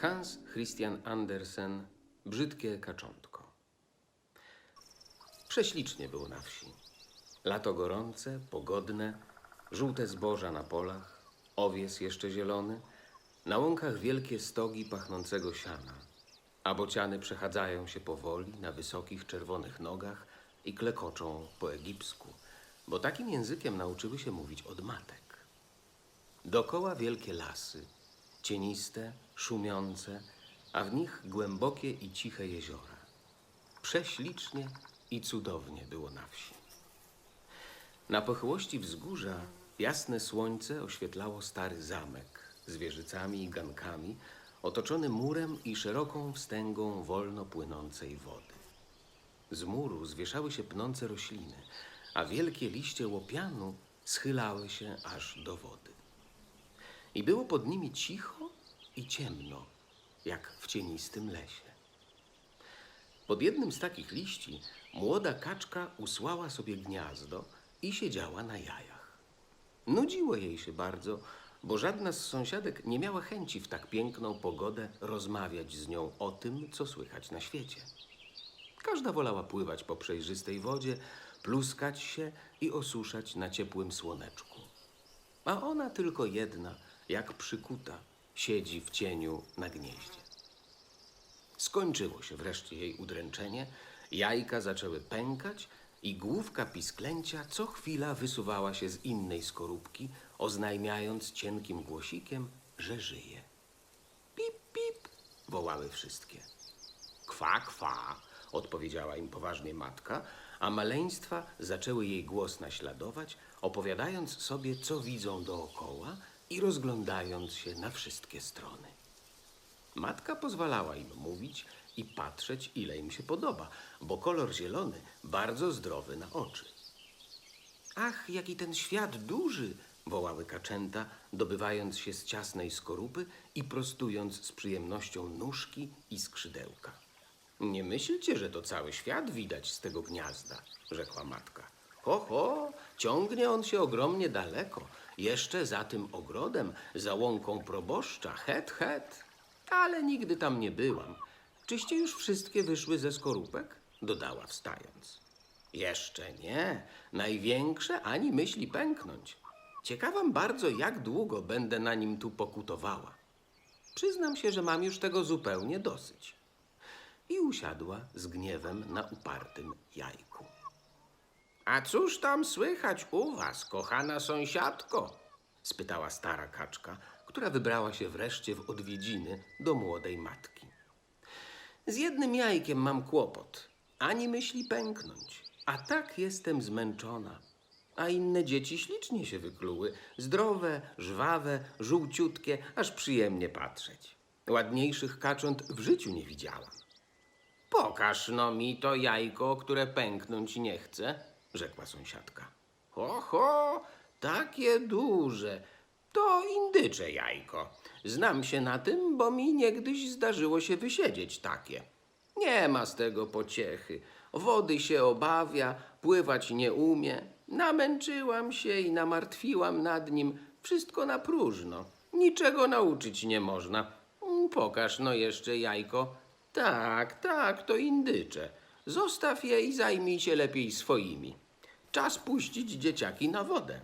Hans Christian Andersen, Brzydkie kaczątko. Prześlicznie było na wsi. Lato gorące, pogodne, żółte zboża na polach, owies jeszcze zielony, na łąkach wielkie stogi pachnącego siana, a bociany przechadzają się powoli na wysokich czerwonych nogach i klekoczą po egipsku, bo takim językiem nauczyły się mówić od matek. Dokoła wielkie lasy, cieniste, szumiące, a w nich głębokie i ciche jeziora. Prześlicznie i cudownie było na wsi. Na pochyłości wzgórza jasne słońce oświetlało stary zamek z wieżycami i gankami, otoczony murem i szeroką wstęgą wolno płynącej wody. Z muru zwieszały się pnące rośliny, a wielkie liście łopianu schylały się aż do wody. I było pod nimi cicho i ciemno, jak w cienistym lesie. Pod jednym z takich liści młoda kaczka usłała sobie gniazdo i siedziała na jajach. Nudziło jej się bardzo, bo żadna z sąsiadek nie miała chęci w tak piękną pogodę rozmawiać z nią o tym, co słychać na świecie. Każda wolała pływać po przejrzystej wodzie, pluskać się i osuszać na ciepłym słoneczku. A ona tylko jedna, jak przykuta, siedzi w cieniu na gnieździe. Skończyło się wreszcie jej udręczenie, jajka zaczęły pękać i główka pisklęcia co chwila wysuwała się z innej skorupki, oznajmiając cienkim głosikiem, że żyje. Pip, pip, wołały wszystkie. Kwa, kwa, odpowiedziała im poważnie matka, a maleństwa zaczęły jej głos naśladować, opowiadając sobie, co widzą dookoła i rozglądając się na wszystkie strony. Matka pozwalała im mówić i patrzeć, ile im się podoba, bo kolor zielony bardzo zdrowy na oczy. Ach, jaki ten świat duży! wołały kaczęta, dobywając się z ciasnej skorupy i prostując z przyjemnością nóżki i skrzydełka. Nie myślcie, że to cały świat widać z tego gniazda, rzekła matka. Ho, ho, ciągnie on się ogromnie daleko, jeszcze za tym ogrodem, za łąką proboszcza, het, het. Ale nigdy tam nie byłam. Czyście już wszystkie wyszły ze skorupek? Dodała wstając. Jeszcze nie. Największe ani myśli pęknąć. Ciekawam bardzo, jak długo będę na nim tu pokutowała. Przyznam się, że mam już tego zupełnie dosyć. I usiadła z gniewem na upartym jajku. A cóż tam słychać u was, kochana sąsiadko? spytała stara kaczka, która wybrała się wreszcie w odwiedziny do młodej matki. Z jednym jajkiem mam kłopot. Ani myśli pęknąć. A tak jestem zmęczona. A inne dzieci ślicznie się wykluły. Zdrowe, żwawe, żółciutkie, aż przyjemnie patrzeć. Ładniejszych kacząt w życiu nie widziałam. Pokaż no mi to jajko, które pęknąć nie chce, rzekła sąsiadka. Ho, ho, takie duże. To indycze jajko. Znam się na tym, bo mi niegdyś zdarzyło się wysiedzieć takie. Nie ma z tego pociechy. Wody się obawia, pływać nie umie. Namęczyłam się i namartwiłam nad nim. Wszystko na próżno. Niczego nauczyć nie można. Mm, Pokaż no jeszcze jajko. Tak, tak, to indycze. Zostaw je i zajmij się lepiej swoimi. Czas puścić dzieciaki na wodę.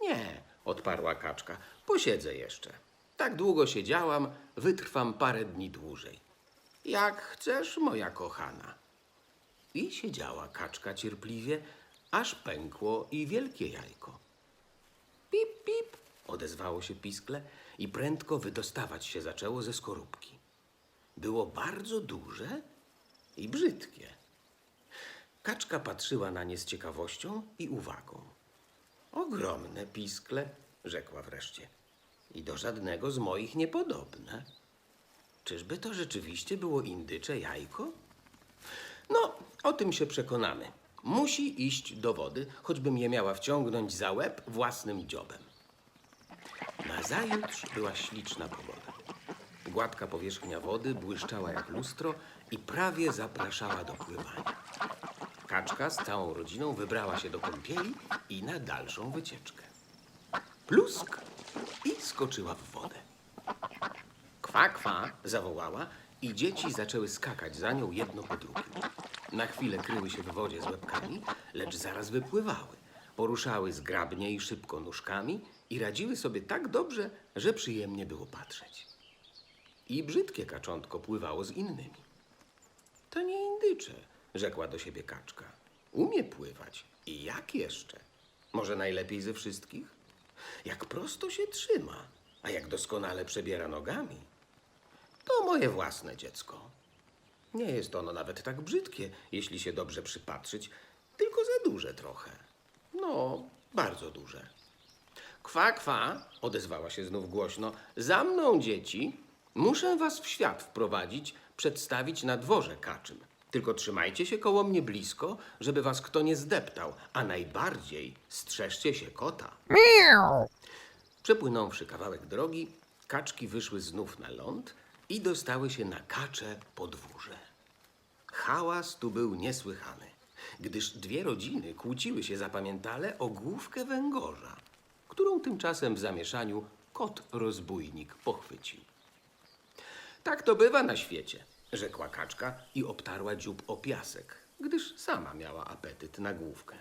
Nie, odparła kaczka. Posiedzę jeszcze. Tak długo siedziałam, wytrwam parę dni dłużej. Jak chcesz, moja kochana. I siedziała kaczka cierpliwie, aż pękło i wielkie jajko. Pip, pip, odezwało się piskle i prędko wydostawać się zaczęło ze skorupki. Było bardzo duże i brzydkie. Kaczka patrzyła na nie z ciekawością i uwagą. Ogromne piskle, rzekła wreszcie. I do żadnego z moich niepodobne. Czyżby to rzeczywiście było indycze jajko? No, o tym się przekonamy. Musi iść do wody, choćbym je miała wciągnąć za łeb własnym dziobem. Nazajutrz była śliczna pogoda. Gładka powierzchnia wody błyszczała jak lustro i prawie zapraszała do pływania. Kaczka z całą rodziną wybrała się do kąpieli i na dalszą wycieczkę. Plusk i skoczyła w wodę. Kwa, kwa, zawołała i dzieci zaczęły skakać za nią jedno po drugim. Na chwilę kryły się w wodzie z łebkami, lecz zaraz wypływały. Poruszały zgrabnie i szybko nóżkami i radziły sobie tak dobrze, że przyjemnie było patrzeć. I brzydkie kaczątko pływało z innymi. To nie indycze, rzekła do siebie kaczka. Umie pływać. I jak jeszcze? Może najlepiej ze wszystkich? Jak prosto się trzyma, a jak doskonale przebiera nogami. To moje własne dziecko. Nie jest ono nawet tak brzydkie, jeśli się dobrze przypatrzyć, tylko za duże trochę. No, bardzo duże. Kwa, kwa, odezwała się znów głośno. Za mną, dzieci. Muszę was w świat wprowadzić, przedstawić na dworze kaczym. Tylko trzymajcie się koło mnie blisko, żeby was kto nie zdeptał, a najbardziej strzeżcie się kota. Przepłynąwszy kawałek drogi, kaczki wyszły znów na ląd i dostały się na kacze podwórze. Hałas tu był niesłychany, gdyż dwie rodziny kłóciły się zapamiętale o główkę węgorza, którą tymczasem w zamieszaniu kot rozbójnik pochwycił. Tak to bywa na świecie, rzekła kaczka i obtarła dziób o piasek, gdyż sama miała apetyt na główkę.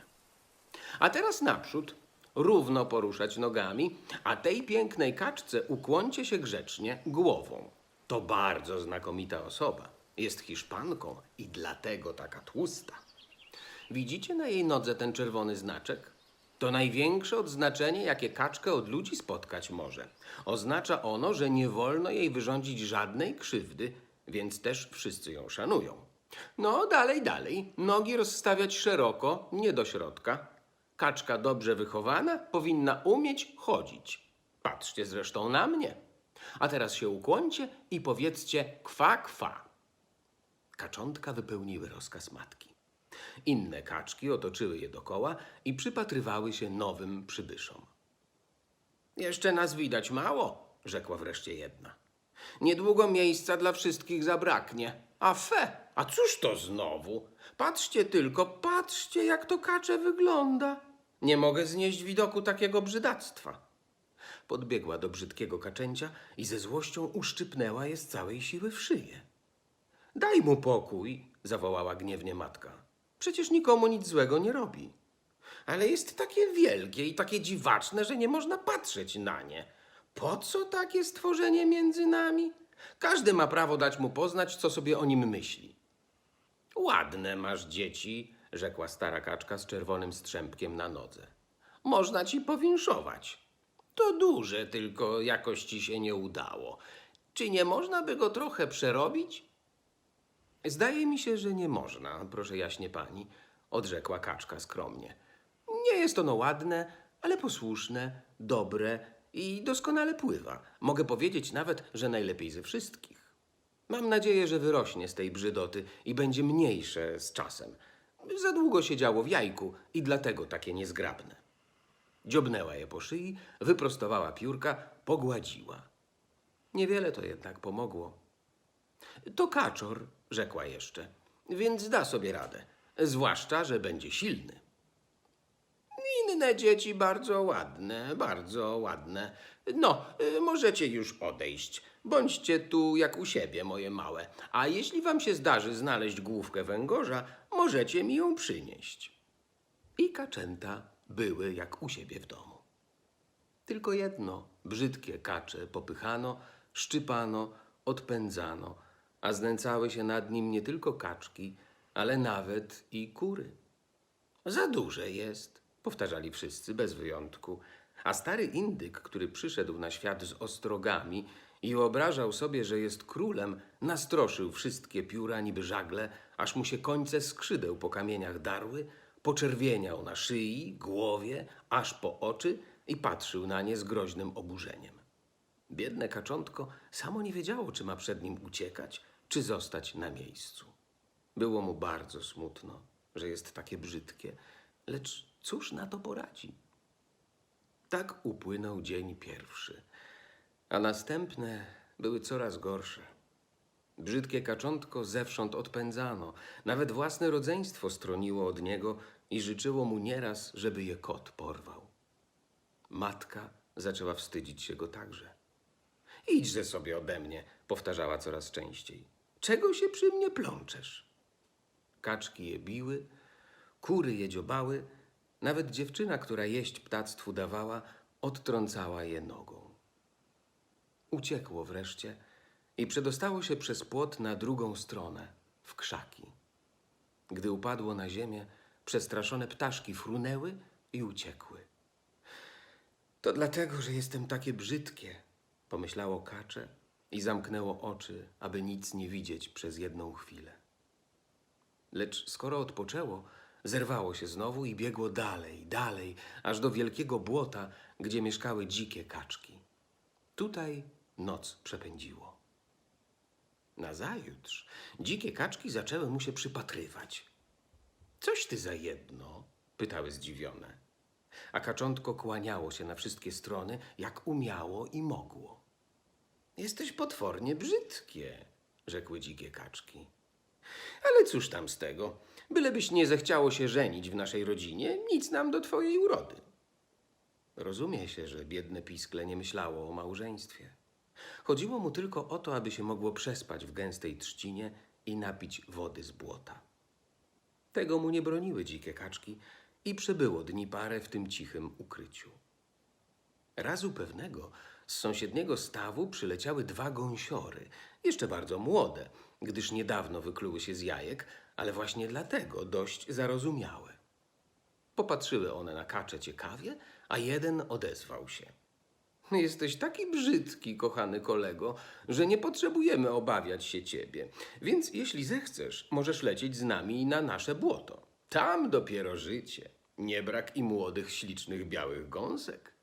A teraz naprzód, równo poruszać nogami, a tej pięknej kaczce ukłońcie się grzecznie głową. To bardzo znakomita osoba. Jest Hiszpanką i dlatego taka tłusta. Widzicie na jej nodze ten czerwony znaczek? To największe odznaczenie, jakie kaczkę od ludzi spotkać może. Oznacza ono, że nie wolno jej wyrządzić żadnej krzywdy, więc też wszyscy ją szanują. No, dalej, dalej. Nogi rozstawiać szeroko, nie do środka. Kaczka dobrze wychowana powinna umieć chodzić. Patrzcie zresztą na mnie. A teraz się ukłońcie i powiedzcie kwa, kwa. Kaczątka wypełniły rozkaz matki. Inne kaczki otoczyły je dokoła i przypatrywały się nowym przybyszom. Jeszcze nas widać mało, rzekła wreszcie jedna. Niedługo miejsca dla wszystkich zabraknie. A fe, a cóż to znowu? Patrzcie tylko, patrzcie, jak to kacze wygląda. Nie mogę znieść widoku takiego brzydactwa. Podbiegła do brzydkiego kaczęcia i ze złością uszczypnęła je z całej siły w szyję. Daj mu pokój, zawołała gniewnie matka. Przecież nikomu nic złego nie robi. Ale jest takie wielkie i takie dziwaczne, że nie można patrzeć na nie. Po co takie stworzenie między nami? Każdy ma prawo dać mu poznać, co sobie o nim myśli. Ładne masz dzieci, rzekła stara kaczka z czerwonym strzępkiem na nodze. Można ci powinszować. To duże, tylko jakoś ci się nie udało. Czy nie można by go trochę przerobić? Zdaje mi się, że nie można, proszę jaśnie pani, odrzekła kaczka skromnie. Nie jest ono ładne, ale posłuszne, dobre i doskonale pływa. Mogę powiedzieć nawet, że najlepiej ze wszystkich. Mam nadzieję, że wyrośnie z tej brzydoty i będzie mniejsze z czasem. Za długo siedziało w jajku i dlatego takie niezgrabne. Dziobnęła je po szyi, wyprostowała piórka, pogładziła. Niewiele to jednak pomogło. To kaczor, rzekła jeszcze, więc da sobie radę, zwłaszcza, że będzie silny. Inne dzieci bardzo ładne, bardzo ładne. No, y, możecie już odejść. Bądźcie tu jak u siebie, moje małe. A jeśli wam się zdarzy znaleźć główkę węgorza, możecie mi ją przynieść. I kaczęta były jak u siebie w domu. Tylko jedno, brzydkie kacze popychano, szczypano, odpędzano, a znęcały się nad nim nie tylko kaczki, ale nawet i kury. Za duże jest, powtarzali wszyscy bez wyjątku. A stary indyk, który przyszedł na świat z ostrogami i wyobrażał sobie, że jest królem, nastroszył wszystkie pióra niby żagle, aż mu się końce skrzydeł po kamieniach darły, poczerwieniał na szyi, głowie, aż po oczy i patrzył na nie z groźnym oburzeniem. Biedne kaczątko samo nie wiedziało, czy ma przed nim uciekać, czy zostać na miejscu. Było mu bardzo smutno, że jest takie brzydkie, lecz cóż na to poradzi? Tak upłynął dzień pierwszy, a następne były coraz gorsze. Brzydkie kaczątko zewsząd odpędzano, nawet własne rodzeństwo stroniło od niego i życzyło mu nieraz, żeby je kot porwał. Matka zaczęła wstydzić się go także. Idźże sobie ode mnie, powtarzała coraz częściej. Czego się przy mnie plączesz? Kaczki je biły, kury je dziobały, nawet dziewczyna, która jeść ptactwu dawała, odtrącała je nogą. Uciekło wreszcie i przedostało się przez płot na drugą stronę, w krzaki. Gdy upadło na ziemię, przestraszone ptaszki frunęły i uciekły. To dlatego, że jestem takie brzydkie, pomyślało kacze i zamknęło oczy, aby nic nie widzieć przez jedną chwilę. Lecz skoro odpoczęło, zerwało się znowu i biegło dalej, dalej, aż do wielkiego błota, gdzie mieszkały dzikie kaczki. Tutaj noc przepędziło. Nazajutrz dzikie kaczki zaczęły mu się przypatrywać. Coś ty za jedno? pytały zdziwione. A kaczątko kłaniało się na wszystkie strony, jak umiało i mogło. Jesteś potwornie brzydkie, rzekły dzikie kaczki. Ale cóż tam z tego? Bylebyś nie zechciało się żenić w naszej rodzinie, nic nam do twojej urody. Rozumie się, że biedne piskle nie myślało o małżeństwie. Chodziło mu tylko o to, aby się mogło przespać w gęstej trzcinie i napić wody z błota. Tego mu nie broniły dzikie kaczki i przebyło dni parę w tym cichym ukryciu. Razu pewnego z sąsiedniego stawu przyleciały dwa gąsiory, jeszcze bardzo młode, gdyż niedawno wykluły się z jajek, ale właśnie dlatego dość zarozumiałe. Popatrzyły one na kacze ciekawie, a jeden odezwał się. Jesteś taki brzydki, kochany kolego, że nie potrzebujemy obawiać się ciebie. Więc jeśli zechcesz, możesz lecieć z nami na nasze błoto. Tam dopiero życie. Nie brak i młodych, ślicznych białych gąsek.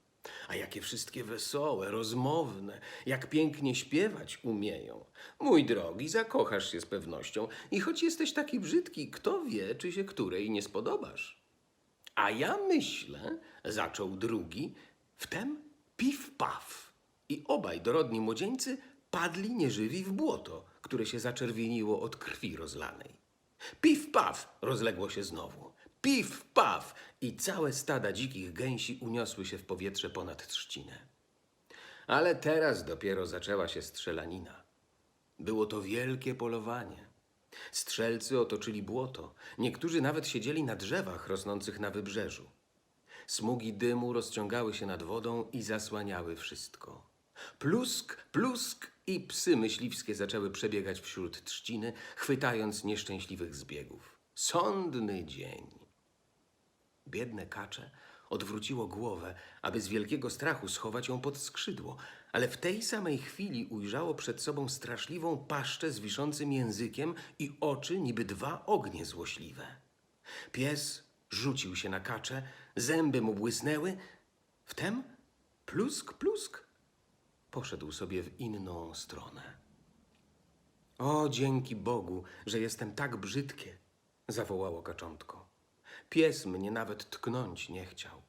A jakie wszystkie wesołe, rozmowne, jak pięknie śpiewać umieją. Mój drogi, zakochasz się z pewnością i choć jesteś taki brzydki, kto wie, czy się której nie spodobasz. A ja myślę, zaczął drugi, wtem pif paf. I obaj dorodni młodzieńcy padli nieżywi w błoto, które się zaczerwieniło od krwi rozlanej. Pif paf rozległo się znowu. Pif paf i całe stada dzikich gęsi uniosły się w powietrze ponad trzcinę. Ale teraz dopiero zaczęła się strzelanina. Było to wielkie polowanie. Strzelcy otoczyli błoto. Niektórzy nawet siedzieli na drzewach rosnących na wybrzeżu. Smugi dymu rozciągały się nad wodą i zasłaniały wszystko. Plusk, plusk i psy myśliwskie zaczęły przebiegać wśród trzciny, chwytając nieszczęśliwych zbiegów. Sądny dzień. Biedne kacze odwróciło głowę, aby z wielkiego strachu schować ją pod skrzydło, ale w tej samej chwili ujrzało przed sobą straszliwą paszczę z wiszącym językiem i oczy niby dwa ognie złośliwe. Pies rzucił się na kaczę, zęby mu błysnęły, wtem plusk, plusk poszedł sobie w inną stronę. O, dzięki Bogu, że jestem tak brzydkie, zawołało kaczątko. Pies mnie nawet tknąć nie chciał.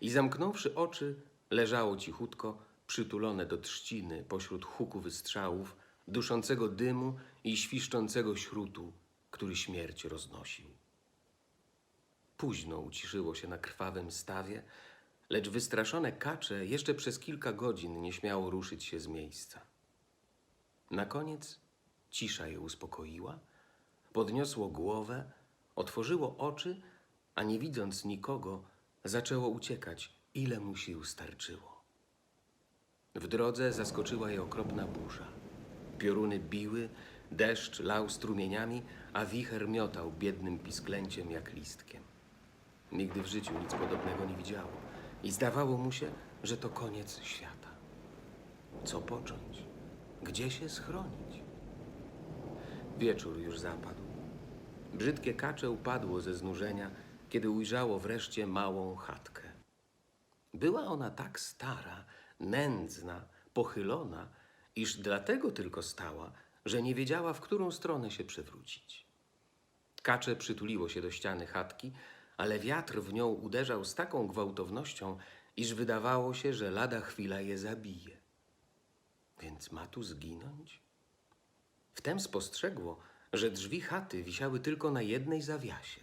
I zamknąwszy oczy, leżało cichutko, przytulone do trzciny pośród huku wystrzałów, duszącego dymu i świszczącego śrutu, który śmierć roznosił. Późno uciszyło się na krwawym stawie, lecz wystraszone kacze jeszcze przez kilka godzin nie śmiało ruszyć się z miejsca. Na koniec cisza je uspokoiła, podniosło głowę, otworzyło oczy, a nie widząc nikogo, zaczęło uciekać, ile mu sił starczyło. W drodze zaskoczyła je okropna burza. Pioruny biły, deszcz lał strumieniami, a wicher miotał biednym pisklęciem jak listkiem. Nigdy w życiu nic podobnego nie widziało i zdawało mu się, że to koniec świata. Co począć? Gdzie się schronić? Wieczór już zapadł. Brzydkie kacze upadło ze znużenia, kiedy ujrzało wreszcie małą chatkę. Była ona tak stara, nędzna, pochylona, iż dlatego tylko stała, że nie wiedziała, w którą stronę się przewrócić. Kacze przytuliło się do ściany chatki, ale wiatr w nią uderzał z taką gwałtownością, iż wydawało się, że lada chwila je zabije. Więc ma tu zginąć? Wtem spostrzegło, że drzwi chaty wisiały tylko na jednej zawiasie,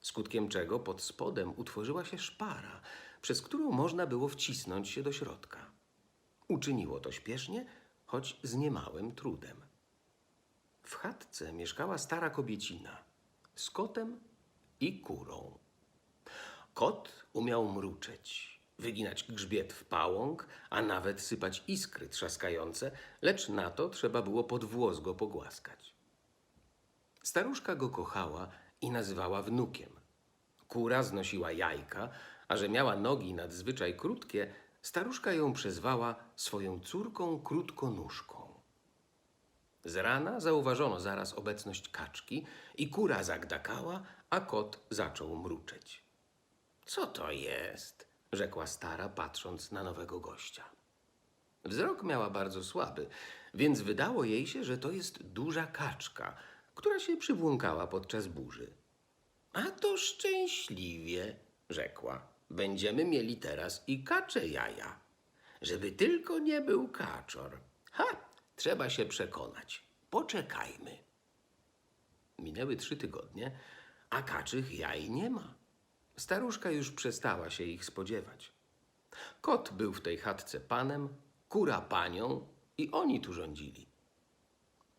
skutkiem czego pod spodem utworzyła się szpara, przez którą można było wcisnąć się do środka. Uczyniło to śpiesznie, choć z niemałym trudem. W chatce mieszkała stara kobiecina z kotem i kurą. Kot umiał mruczeć, wyginać grzbiet w pałąk, a nawet sypać iskry trzaskające, lecz na to trzeba było pod włos go pogłaskać. Staruszka go kochała i nazywała wnukiem. Kura znosiła jajka, a że miała nogi nadzwyczaj krótkie, staruszka ją przezwała swoją córką krótkonóżką. Z rana zauważono zaraz obecność kaczki i kura zagdakała, a kot zaczął mruczeć. Co to jest? rzekła stara, patrząc na nowego gościa. Wzrok miała bardzo słaby, więc wydało jej się, że to jest duża kaczka, która się przybłąkała podczas burzy. A to szczęśliwie, rzekła. Będziemy mieli teraz i kacze jaja. Żeby tylko nie był kaczor. Ha, trzeba się przekonać. Poczekajmy. Minęły trzy tygodnie, a kaczych jaj nie ma. Staruszka już przestała się ich spodziewać. Kot był w tej chatce panem, kura panią i oni tu rządzili.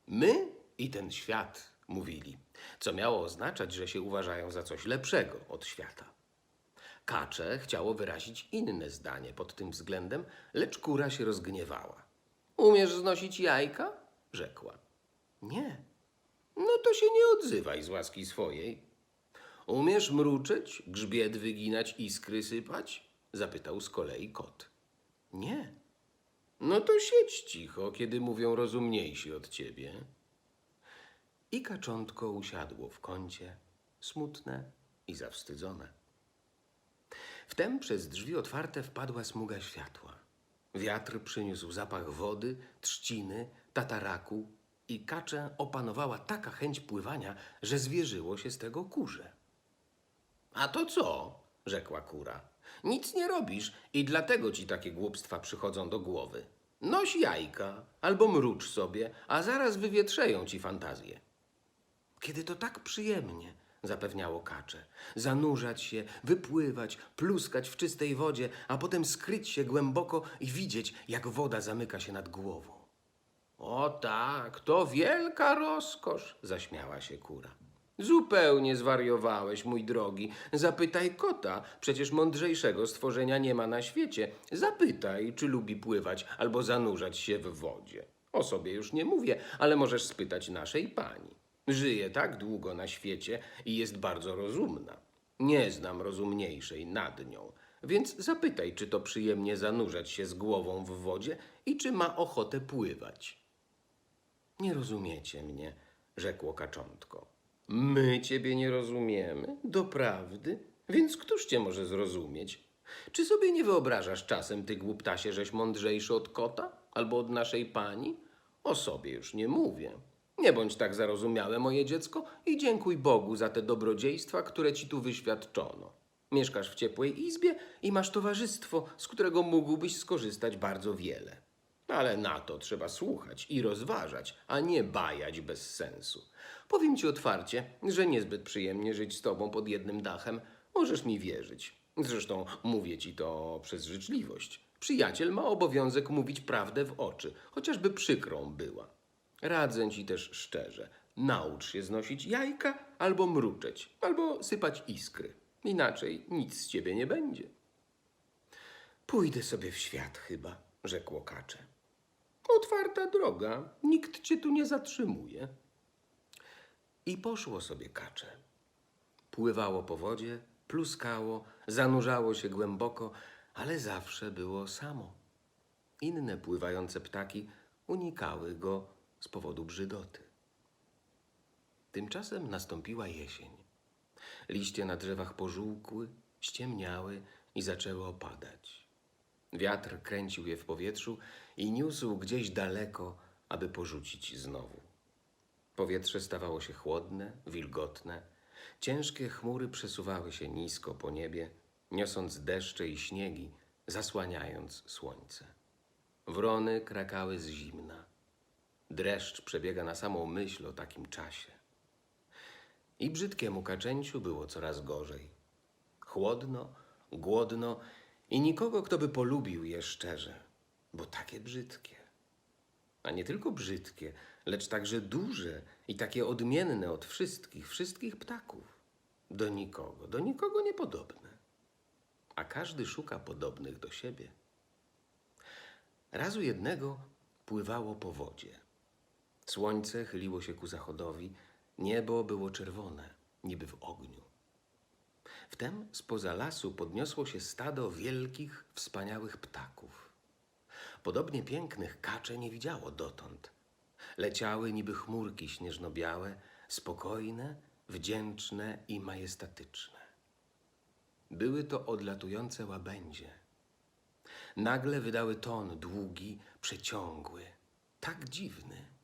My i ten świat, mówili, co miało oznaczać, że się uważają za coś lepszego od świata. Kacze chciało wyrazić inne zdanie pod tym względem, lecz kura się rozgniewała. Umiesz znosić jajka? rzekła. Nie. No to się nie odzywaj z łaski swojej. Umiesz mruczeć, grzbiet wyginać, iskry sypać? zapytał z kolei kot. Nie. No to siedź cicho, kiedy mówią rozumniejsi od ciebie. I kaczątko usiadło w kącie, smutne i zawstydzone. Wtem przez drzwi otwarte wpadła smuga światła. Wiatr przyniósł zapach wody, trzciny, tataraku i kaczę opanowała taka chęć pływania, że zwierzyło się z tego kurze. A to co? rzekła kura. Nic nie robisz i dlatego ci takie głupstwa przychodzą do głowy. Noś jajka albo mrucz sobie, a zaraz wywietrzeją ci fantazję. Kiedy to tak przyjemnie, zapewniało kacze. Zanurzać się, wypływać, pluskać w czystej wodzie, a potem skryć się głęboko i widzieć, jak woda zamyka się nad głową. O tak, to wielka rozkosz, zaśmiała się kura. Zupełnie zwariowałeś, mój drogi. Zapytaj kota, przecież mądrzejszego stworzenia nie ma na świecie. Zapytaj, czy lubi pływać albo zanurzać się w wodzie. O sobie już nie mówię, ale możesz spytać naszej pani. Żyje tak długo na świecie i jest bardzo rozumna. Nie znam rozumniejszej nad nią, więc zapytaj, czy to przyjemnie zanurzać się z głową w wodzie i czy ma ochotę pływać. Nie rozumiecie mnie, rzekło kaczątko. My ciebie nie rozumiemy, doprawdy, więc któż cię może zrozumieć? Czy sobie nie wyobrażasz czasem, ty głuptasie, żeś mądrzejszy od kota albo od naszej pani? O sobie już nie mówię. Nie bądź tak zarozumiałe, moje dziecko, i dziękuj Bogu za te dobrodziejstwa, które ci tu wyświadczono. Mieszkasz w ciepłej izbie i masz towarzystwo, z którego mógłbyś skorzystać bardzo wiele. Ale na to trzeba słuchać i rozważać, a nie bajać bez sensu. Powiem ci otwarcie, że niezbyt przyjemnie żyć z tobą pod jednym dachem. Możesz mi wierzyć. Zresztą mówię ci to przez życzliwość. Przyjaciel ma obowiązek mówić prawdę w oczy, chociażby przykrą była. Radzę ci też szczerze. Naucz się znosić jajka, albo mruczeć, albo sypać iskry. Inaczej nic z ciebie nie będzie. Pójdę sobie w świat chyba, rzekło kacze. Otwarta droga, nikt cię tu nie zatrzymuje. I poszło sobie kacze. Pływało po wodzie, pluskało, zanurzało się głęboko, ale zawsze było samo. Inne pływające ptaki unikały go z powodu brzydoty. Tymczasem nastąpiła jesień. Liście na drzewach pożółkły, ściemniały i zaczęły opadać. Wiatr kręcił je w powietrzu i niósł gdzieś daleko, aby porzucić znowu. Powietrze stawało się chłodne, wilgotne. Ciężkie chmury przesuwały się nisko po niebie, niosąc deszcze i śniegi, zasłaniając słońce. Wrony krakały z zimna. Dreszcz przebiega na samą myśl o takim czasie. I brzydkiemu kaczęciu było coraz gorzej. Chłodno, głodno i nikogo, kto by polubił je szczerze, bo takie brzydkie. A nie tylko brzydkie, lecz także duże i takie odmienne od wszystkich, wszystkich ptaków. Do nikogo, do nikogo niepodobne. A każdy szuka podobnych do siebie. Razu jednego pływało po wodzie. Słońce chyliło się ku zachodowi, niebo było czerwone, niby w ogniu. Wtem spoza lasu podniosło się stado wielkich, wspaniałych ptaków. Podobnie pięknych kacze nie widziało dotąd. Leciały niby chmurki śnieżno-białe, spokojne, wdzięczne i majestatyczne. Były to odlatujące łabędzie. Nagle wydały ton długi, przeciągły, tak dziwny.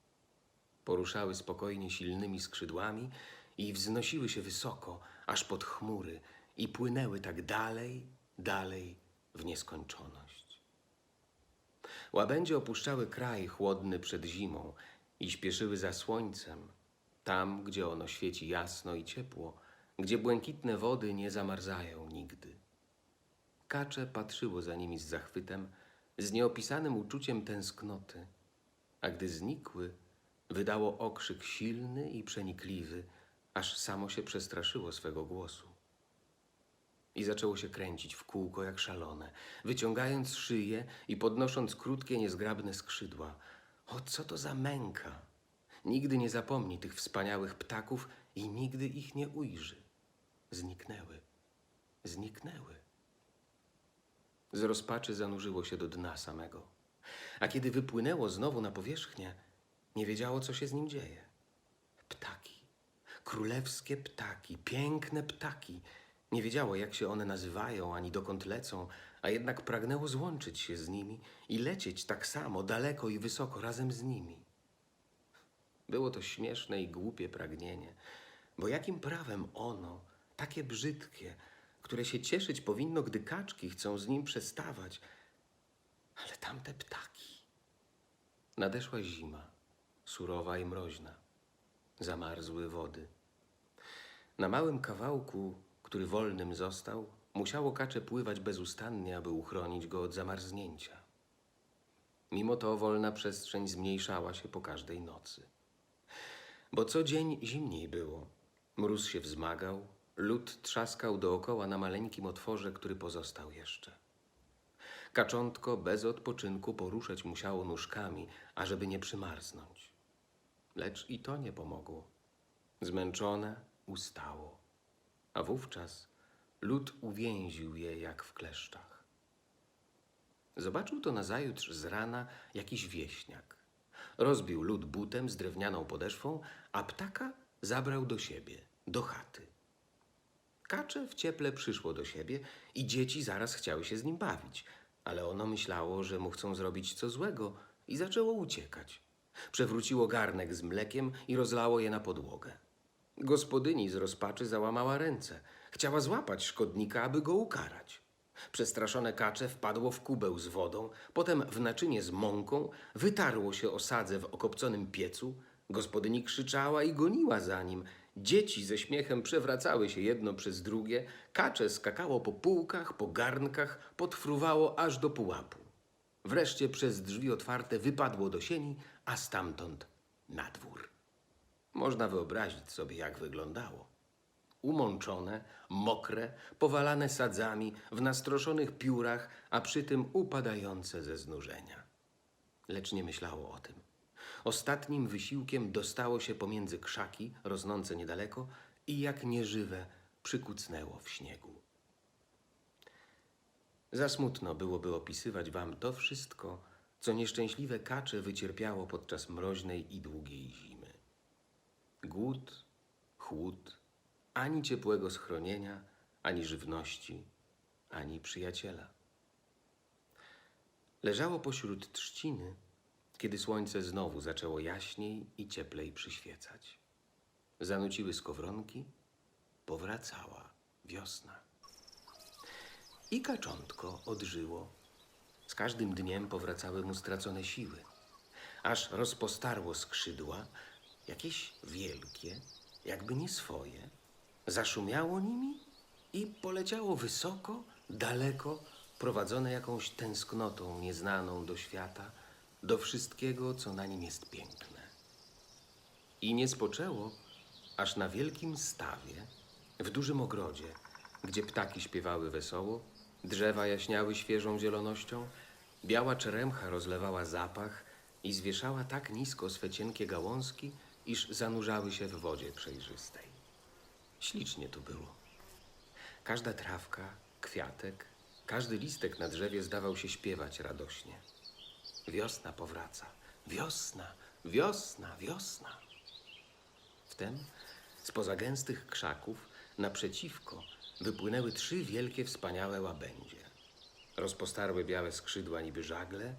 Poruszały spokojnie silnymi skrzydłami i wznosiły się wysoko, aż pod chmury, i płynęły tak dalej, dalej w nieskończoność. Łabędzie opuszczały kraj chłodny przed zimą i śpieszyły za słońcem, tam, gdzie ono świeci jasno i ciepło, gdzie błękitne wody nie zamarzają nigdy. Kacze patrzyło za nimi z zachwytem, z nieopisanym uczuciem tęsknoty, a gdy znikły, wydało okrzyk silny i przenikliwy, aż samo się przestraszyło swego głosu. I zaczęło się kręcić w kółko jak szalone, wyciągając szyję i podnosząc krótkie, niezgrabne skrzydła. O, co to za męka! Nigdy nie zapomni tych wspaniałych ptaków i nigdy ich nie ujrzy. Zniknęły. Zniknęły. Z rozpaczy zanurzyło się do dna samego. A kiedy wypłynęło znowu na powierzchnię, nie wiedziało, co się z nim dzieje. Ptaki, królewskie ptaki, piękne ptaki. Nie wiedziało, jak się one nazywają, ani dokąd lecą, a jednak pragnęło złączyć się z nimi i lecieć tak samo, daleko i wysoko razem z nimi. Było to śmieszne i głupie pragnienie, bo jakim prawem ono, takie brzydkie, które się cieszyć powinno, gdy kaczki chcą z nim przestawać, ale tamte ptaki. Nadeszła zima, surowa i mroźna. Zamarzły wody. Na małym kawałku, który wolnym został, musiało kacze pływać bezustannie, aby uchronić go od zamarznięcia. Mimo to wolna przestrzeń zmniejszała się po każdej nocy. Bo co dzień zimniej było. Mróz się wzmagał, lód trzaskał dookoła na maleńkim otworze, który pozostał jeszcze. Kaczątko bez odpoczynku poruszać musiało nóżkami, ażeby nie przymarznąć. Lecz i to nie pomogło. Zmęczone ustało, a wówczas lód uwięził je jak w kleszczach. Zobaczył to nazajutrz z rana jakiś wieśniak. Rozbił lód butem z drewnianą podeszwą, a ptaka zabrał do siebie, do chaty. Kacze w cieple przyszło do siebie i dzieci zaraz chciały się z nim bawić, ale ono myślało, że mu chcą zrobić co złego i zaczęło uciekać. Przewróciło garnek z mlekiem i rozlało je na podłogę. Gospodyni z rozpaczy załamała ręce. Chciała złapać szkodnika, aby go ukarać. Przestraszone kacze wpadło w kubeł z wodą, potem w naczynie z mąką, wytarło się o sadzę w okopconym piecu. Gospodyni krzyczała i goniła za nim. Dzieci ze śmiechem przewracały się jedno przez drugie, kacze skakało po półkach, po garnkach, podfruwało aż do pułapu. Wreszcie przez drzwi otwarte wypadło do sieni, a stamtąd na dwór. Można wyobrazić sobie, jak wyglądało. Umączone, mokre, powalane sadzami, w nastroszonych piórach, a przy tym upadające ze znużenia. Lecz nie myślało o tym. Ostatnim wysiłkiem dostało się pomiędzy krzaki, rosnące niedaleko, i jak nieżywe przykucnęło w śniegu. Za smutno byłoby opisywać wam to wszystko, co nieszczęśliwe kacze wycierpiało podczas mroźnej i długiej zimy. Głód, chłód, ani ciepłego schronienia, ani żywności, ani przyjaciela. Leżało pośród trzciny, kiedy słońce znowu zaczęło jaśniej i cieplej przyświecać. Zanuciły skowronki, powracała wiosna. I kaczątko odżyło. Z każdym dniem powracały mu stracone siły. aż rozpostarło skrzydła, jakieś wielkie, jakby nie swoje, zaszumiało nimi i poleciało wysoko, daleko, prowadzone jakąś tęsknotą nieznaną do świata, do wszystkiego, co na nim jest piękne. I nie spoczęło, aż na wielkim stawie, w dużym ogrodzie, gdzie ptaki śpiewały wesoło, drzewa jaśniały świeżą zielonością, biała czeremcha rozlewała zapach i zwieszała tak nisko swe cienkie gałązki, iż zanurzały się w wodzie przejrzystej. Ślicznie tu było. Każda trawka, kwiatek, każdy listek na drzewie zdawał się śpiewać radośnie. Wiosna powraca. Wiosna, wiosna, wiosna. Wtem spoza gęstych krzaków naprzeciwko wypłynęły trzy wielkie, wspaniałe łabędzie. Rozpostarły białe skrzydła niby żagle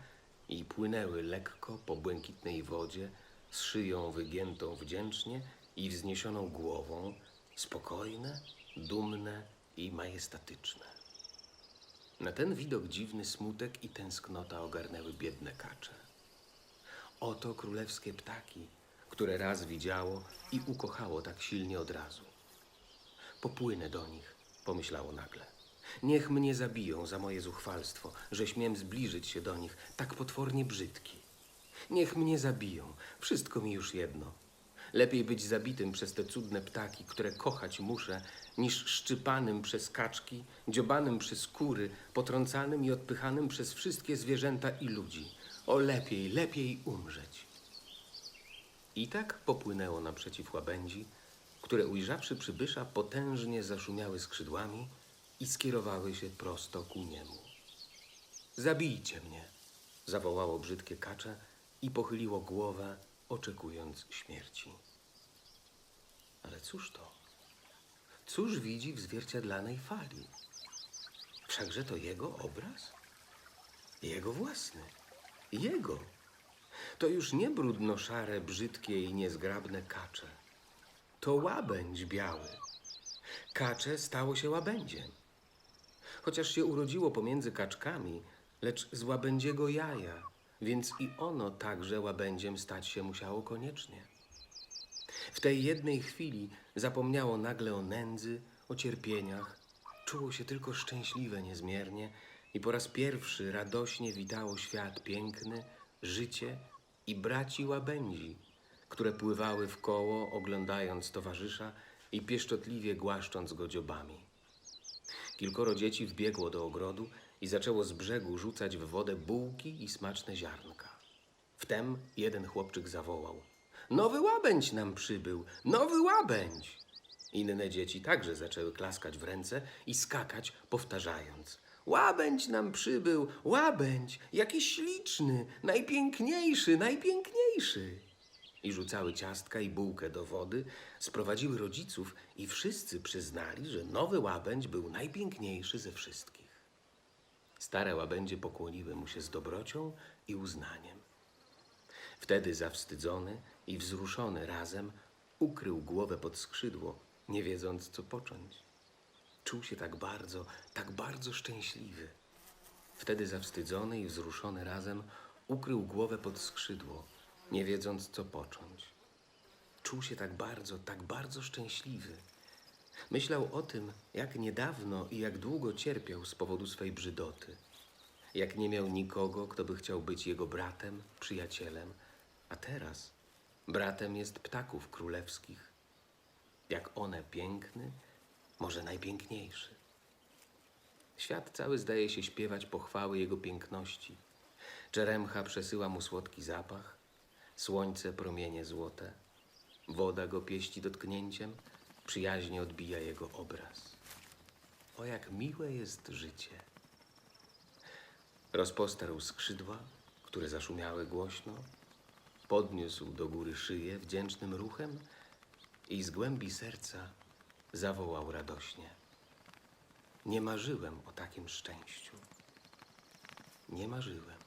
i płynęły lekko po błękitnej wodzie z szyją wygiętą wdzięcznie i wzniesioną głową, spokojne, dumne i majestatyczne. Na ten widok dziwny smutek i tęsknota ogarnęły biedne kacze. Oto królewskie ptaki, które raz widziało i ukochało tak silnie od razu. Popłynę do nich, pomyślało nagle. Niech mnie zabiją za moje zuchwalstwo, że śmiem zbliżyć się do nich, tak potwornie brzydki. Niech mnie zabiją, wszystko mi już jedno. Lepiej być zabitym przez te cudne ptaki, które kochać muszę, niż szczypanym przez kaczki, dziobanym przez kury, potrącanym i odpychanym przez wszystkie zwierzęta i ludzi. O lepiej, lepiej umrzeć. I tak popłynęło naprzeciw łabędzi, które ujrzawszy przybysza, potężnie zaszumiały skrzydłami i skierowały się prosto ku niemu. Zabijcie mnie, zawołało brzydkie kacze i pochyliło głowę, oczekując śmierci. Ale cóż to? Cóż widzi w zwierciadlanej fali? Wszakże to jego obraz? Jego własny. Jego. To już nie brudno-szare, brzydkie i niezgrabne kacze. To łabędź biały. Kacze stało się łabędziem. Chociaż się urodziło pomiędzy kaczkami, lecz z łabędziego jaja, więc i ono także łabędziem stać się musiało koniecznie. W tej jednej chwili zapomniało nagle o nędzy, o cierpieniach, czuło się tylko szczęśliwe niezmiernie i po raz pierwszy radośnie witało świat piękny, życie i braci łabędzi, które pływały w koło, oglądając towarzysza i pieszczotliwie głaszcząc go dziobami. Kilkoro dzieci wbiegło do ogrodu i zaczęło z brzegu rzucać w wodę bułki i smaczne ziarnka. Wtem jeden chłopczyk zawołał: Nowy łabędź nam przybył! Nowy łabędź! Inne dzieci także zaczęły klaskać w ręce i skakać, powtarzając: Łabędź nam przybył! Łabędź! Jaki śliczny! Najpiękniejszy! Najpiękniejszy! I rzucały ciastka i bułkę do wody, sprowadziły rodziców i wszyscy przyznali, że nowy łabędź był najpiękniejszy ze wszystkich. Stare łabędzie pokłoniły mu się z dobrocią i uznaniem. Wtedy zawstydzony i wzruszony razem ukrył głowę pod skrzydło, nie wiedząc co począć. Czuł się tak bardzo, tak bardzo szczęśliwy. Wtedy zawstydzony i wzruszony razem ukrył głowę pod skrzydło, nie wiedząc co począć. Czuł się tak bardzo, tak bardzo szczęśliwy. Myślał o tym, jak niedawno i jak długo cierpiał z powodu swej brzydoty. Jak nie miał nikogo, kto by chciał być jego bratem, przyjacielem, a teraz bratem jest ptaków królewskich. Jak one piękny, może najpiękniejszy. Świat cały zdaje się śpiewać pochwały jego piękności. Czeremcha przesyła mu słodki zapach, słońce promienie złote, woda go pieści dotknięciem, przyjaźnie odbija jego obraz. O jak miłe jest życie! Rozpostarł skrzydła, które zaszumiały głośno, podniósł do góry szyję wdzięcznym ruchem i z głębi serca zawołał radośnie. Nie marzyłem o takim szczęściu. Nie marzyłem.